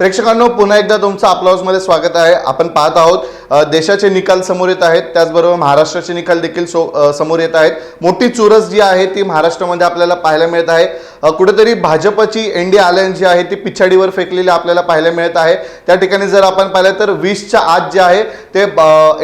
प्रेक्षकांनो पुन्हा एकदा तुमचं आपल्या हाऊसमध्ये स्वागत आहे. आपण पाहत आहोत देशाचे निकाल समोर येत आहेत. त्याचबरोबर महाराष्ट्राचे निकाल देखील सो समोर येत आहेत. मोठी चुरस जी आहे ती महाराष्ट्रामध्ये आपल्याला पाहायला मिळत आहे. कुठेतरी भाजपची एन डी अलायन्स जी आहे ती पिछाडीवर फेकलेली आपल्याला पाहायला मिळत आहे. त्या ठिकाणी जर आपण पाहिलं तर वीसच्या आत जे आहे ते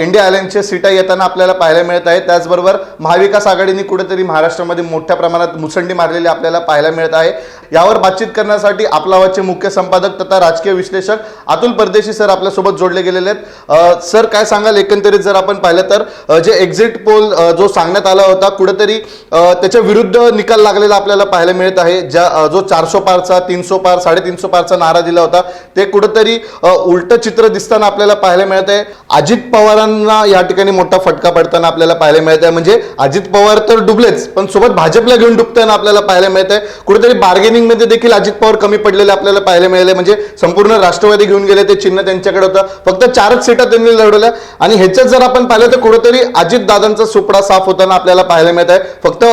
एन डी अलायन्सच्या सीटा येताना आपल्याला पाहायला मिळत आहे. त्याचबरोबर महाविकास आघाडीने कुठेतरी महाराष्ट्रामध्ये मोठ्या प्रमाणात मुसंडी मारलेली आपल्याला पाहायला मिळत आहे. यावर बातचीत करण्यासाठी आपला वाचे मुख्य संपादक तथा राजकीय विश्लेषक अतुल परदेशी सर आपल्यासोबत जोडले गेलेले आहेत. सर काय सांगाल? एकंदरीत जर आपण पाहिलं तर जे एक्झिट पोल जो सांगण्यात आला होता कुठेतरी त्याच्या विरुद्ध निकाल लागलेला आपल्याला पाहायला मिळत आहे. ज्या जो चारशो पारचा तीनशो पार साडेतीनशो पारचा नारा दिला होता ते कुठेतरी उलट चित्र दिसताना आपल्याला पाहायला मिळत आहे. अजित पवारांना या ठिकाणी मोठा फटका पडताना आपल्याला पाहायला मिळत आहे. म्हणजे अजित पवार तर डुबलेच पण सोबत भाजपला घेऊन डुबताना आपल्याला पाहायला मिळत आहे. कुठेतरी बार्गेनिंगमध्ये देखील अजित पवार कमी पडलेले आपल्याला पाहायला मिळाले. म्हणजे संपूर्ण राष्ट्रवादी घेऊन गेले ते चिन्ह त्यांच्याकडे होतं. फक्त चारच सीटा त्यांनी लढवल्या आणि ह्याच्यात जर आपण पाहिलं तर कुठेतरी अजित दादांचा सुपडा साफ होताना आपल्याला पाहायला मिळत आहे. फक्त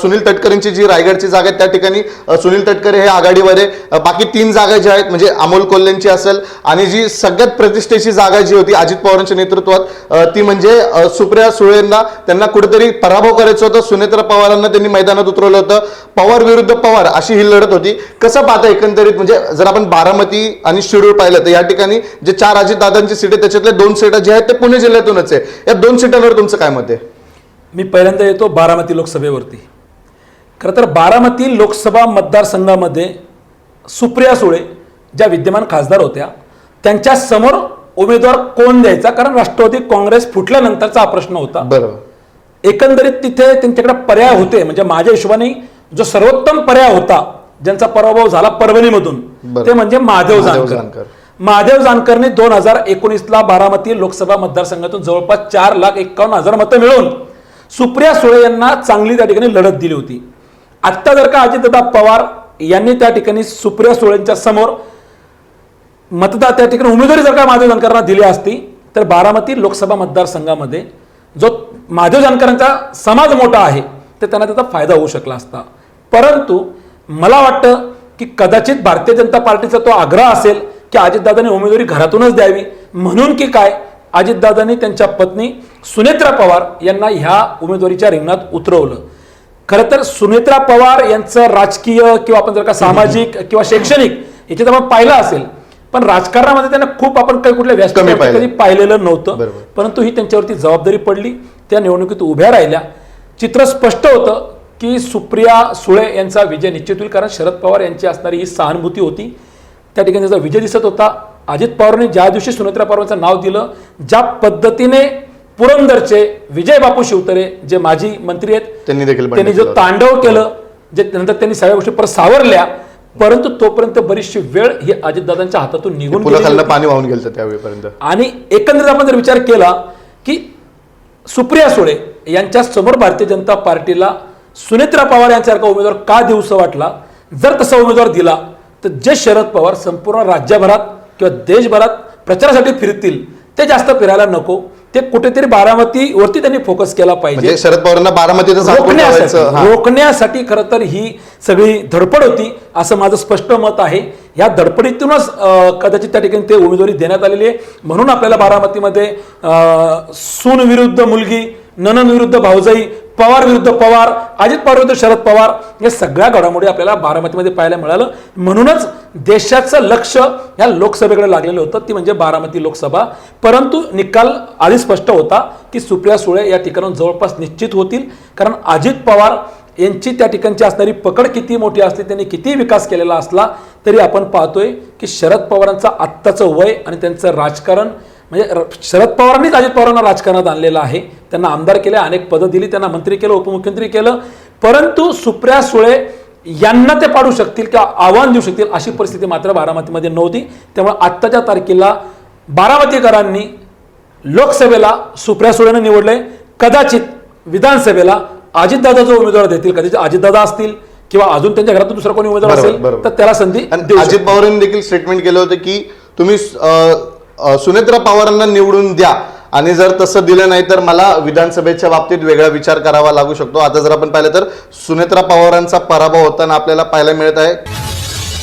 सुनील तटकरेंची जी रायगडची जागा आहे त्या ठिकाणी सुनील तटकरे हे आघाडीवर आहे. बाकी तीन जागा ज्या आहेत म्हणजे अमोल कोल्हेंची असेल आणि जी सगळ्यात प्रतिष्ठेची जागा जी होती अजित पवारांच्या नेतृत्वात ती म्हणजे सुप्रिया सुळेंना त्यांना कुठेतरी पराभव करायचं होतं. सुनेत्रा पवारांना त्यांनी मैदानात उतरवलं होतं. पवार विरुद्ध पवार अशी ही लढत होती. कसं पाहता एकंदरीत म्हणजे जर आपण बारामती आणि शिरूर पाहिलं तर या ठिकाणी जे चार अजित दादांची सीट आहे त्याच्यातले दोन सीट ज्या आहेत ते पुणे जिल्ह्यातूनच आहे. या दोन सीटांवर तुमचं काय मत आहे? मी पहिल्यांदा येतो बारामती लोकसभेवरती. खरं तर बारामती लोकसभा मतदारसंघामध्ये सुप्रिया सुळे ज्या विद्यमान खासदार होत्या त्यांच्यासमोर उमेदवार कोण द्यायचा? कारण राष्ट्रवादी काँग्रेस फुटल्यानंतरचा हा प्रश्न होता. बरोबर. एकंदरीत तिथे त्यांच्याकडे पर्याय होते. म्हणजे माझ्या हिशोबाने जो सर्वोत्तम पर्याय होता ज्यांचा पराभव झाला परभणीमधून. ते म्हणजे महादेव जानकर. महादेव जानकरने दोन हजार एकोणीसला बारामती लोकसभा मतदारसंघातून जवळपास चार लाख एक्कावन्न हजार मतं मिळवून सुप्रिया सुळे यांना चांगली त्या ठिकाणी लढत दिली होती. आत्ता जर का अजितदादा पवार यांनी त्या ठिकाणी सुप्रिया सुळेंच्या समोर मतदार त्या ठिकाणी उमेदवारी जर का महादेव जानकरांना दिली असती तर बारामती लोकसभा मतदारसंघामध्ये जो महादेव जानकरांचा समाज मोठा आहे तर त्यांना त्याचा फायदा होऊ शकला असता. परंतु मला वाटतं की कदाचित भारतीय जनता पार्टीचा तो आग्रह असेल की अजितदादांनी उमेदवारी घरातूनच द्यावी. म्हणून की काय? अजितदादांनी त्यांच्या पत्नी सुनेत्रा पवार यांना ह्या उमेदवारीच्या रिंगणात उतरवलं. खरं तर सुनेत्रा पवार यांचं राजकीय किंवा आपण जर का सामाजिक किंवा शैक्षणिक याच्यात आपण पाहिलं असेल पण राजकारणामध्ये त्यांना खूप आपण काही कुठल्या पाहिलं. कधी पाहिलेलं नव्हतं. परंतु ही त्यांच्यावरती जबाबदारी पडली. त्या निवडणुकीत उभ्या राहिल्या. चित्र स्पष्ट होतं की सुप्रिया सुळे यांचा विजय निश्चित होईल कारण शरद पवार यांची असणारी ही सहानुभूती होती. त्या ठिकाणी त्याचा विजय दिसत होता अजित पवारांनी ज्या दिवशी सुनेत्रा पवारांचं नाव दिलं ज्या पद्धतीने पुरंदरचे विजय बापू शिवतरे जे माजी मंत्री आहेत त्यांनी देखील त्यांनी जो. तांडव केलं जे नंतर त्यांनी सगळ्या गोष्टी परत सावरल्या परंतु तोपर्यंत बरीचशी वेळ ही अजितदादांच्या हातातून निघून. पाणी वाहून गेलं त्यावेळेपर्यंत आणि एकंदरीत आपण जर विचार केला की सुप्रिया सुळे यांच्या समोर भारतीय जनता पार्टीला सुनेत्रा पवार यांच्यासारखा उमेदवार का देऊसा वाटला जर तसा उमेदवार दिला तर जे शरद पवार संपूर्ण राज्यभरात किंवा देशभरात प्रचारासाठी फिरतील ते जास्त फिरायला नको. ते कुठेतरी बारामतीवरती त्यांनी फोकस केला पाहिजे. म्हणजे शरद पवारांना ठेवायचं रोखण्यासाठी खरं तर ही सगळी धडपड होती असं माझं स्पष्ट मत आहे. या धडपडीतूनच कदाचित त्या ठिकाणी ते उमेदवारी देण्यात आलेली आहे. म्हणून आपल्याला बारामतीमध्ये सून विरुद्ध मुलगी ननन विरुद्ध भाऊजाई पवार विरुद्ध पवार अजित पवार विरुद्ध शरद पवार या सगळ्या घडामोडी आपल्याला बारामतीमध्ये पाहायला मिळालं. म्हणूनच देशाचं लक्ष या लोकसभेकडे लागलेलं होतं. ती म्हणजे बारामती लोकसभा. परंतु निकाल आधी स्पष्ट होता की सुप्रिया सुळे या ठिकाणाहून जवळपास निश्चित होतील. कारण अजित पवार यांची त्या ठिकाणची असणारी पकड किती मोठी असली त्यांनी किती विकास केलेला असला तरी आपण पाहतोय की शरद पवारांचं आत्ताचं वय आणि त्यांचं राजकारण म्हणजे शरद पवारांनीच अजित पवारांना राजकारणात आणलेलं आहे. त्यांना आमदार केले अनेक पदं दिली त्यांना मंत्री केलं उपमुख्यमंत्री केलं. परंतु सुप्रिया सुळे यांना ते पाडू शकतील किंवा आव्हान देऊ शकतील अशी परिस्थिती मात्र बारामतीमध्ये नव्हती. त्यामुळे आत्ताच्या तारखेला बारामतीकरांनी लोकसभेला सुप्रिया सुळेनं निवडले. कदाचित विधानसभेला अजितदादा जो उमेदवार देतील. कदाचित अजितदादा असतील किंवा अजून त्यांच्या घरातून दुसरा कोणी उमेदवार असेल. तर त्याला संधी अजित पवारांनी देखील स्टेटमेंट केलं होतं की तुम्ही सुनेत्रा पवारांना निवडून द्या. आणि जर तसं दिलं नाही तर मला विधानसभेच्या बाबतीत वेगळा विचार करावा लागू शकतो. आता जर आपण पाहिलं तर सुनेत्रा पवारांचा पराभव होताना आपल्याला पाहायला मिळत आहे.